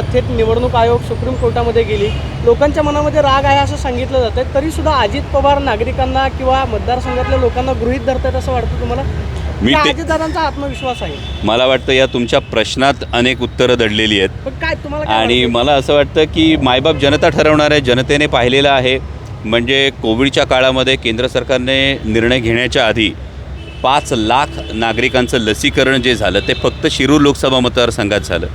थेट निवडणूक आयोग सुप्रीम कोर्टामध्ये गेली. लोकांच्या मनामध्ये राग आहे असं सांगितलं जातं. आहे तरीसुद्धा अजित पवार नागरिकांना किंवा मतदारसंघातल्या लोकांना गृहीत धरतात असं वाटतं तुम्हाला? मी अजितदादांचा आत्मविश्वास आहे. मला वाटतं या तुमच्या प्रश्नात अनेक उत्तरं दडलेली आहेत. पण काय तुम्हाला आणि? मला असं वाटतं की मायबाप जनता ठरवणार आहे जनतेने पाहिलेलं आहे. म्हणजे कोविडच्या काळामध्ये केंद्र सरकारने निर्णय घेण्याच्या आधी पाच लाख नागरिकांचं लसीकरण जे झालं ते फक्त शिरूर लोकसभा मतदारसंघात झालं.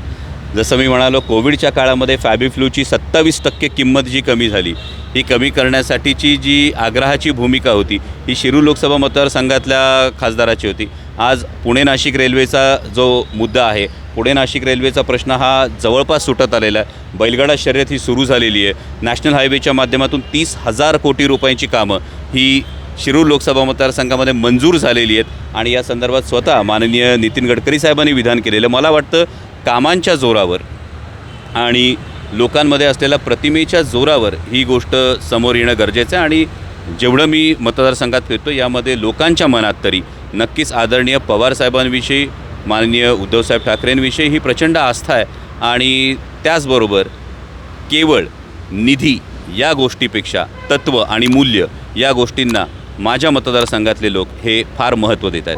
जसं मी म्हणालो कोविडच्या काळामध्ये फॅबिफ्लूची सत्तावीस टक्के किंमत जी कमी झाली ही कमी करण्यासाठीची जी आग्रहाची भूमिका होती ही शिरू लोकसभा मतदारसंघातल्या खासदाराची होती. आज पुणे नाशिक रेल्वेचा जो मुद्दा आहे पुणे नाशिक रेल्वेचा प्रश्न हा जवळपास सुटत आलेला आहे. बैलगाडा शर्यत ही सुरू झालेली आहे. नॅशनल हायवेच्या माध्यमातून तीस हजार कोटी रुपयांची कामं ही शिरूर लोकसभा मतदारसंघामध्ये मंजूर झालेली आहेत. आणि या संदर्भात स्वतः माननीय नितीन गडकरी साहेबांनी विधान केलेलं. मला वाटतं कामांच्या जोरावर आणि लोकांमध्ये असलेल्या प्रतिमेच्या जोरावर ही गोष्ट समोर येणं गरजेचं आहे. आणि जेवढं मी मतदारसंघात फिरतो यामध्ये लोकांच्या मनात तरी नक्कीच आदरणीय पवारसाहेबांविषयी माननीय उद्धवसाहेब ठाकरेंविषयी ही प्रचंड आस्था आहे. आणि त्याचबरोबर केवळ निधी या गोष्टीपेक्षा तत्त्व आणि मूल्य या गोष्टींना माझ्या मतदारसंघातले लोक हे फार महत्त्व देत आहेत.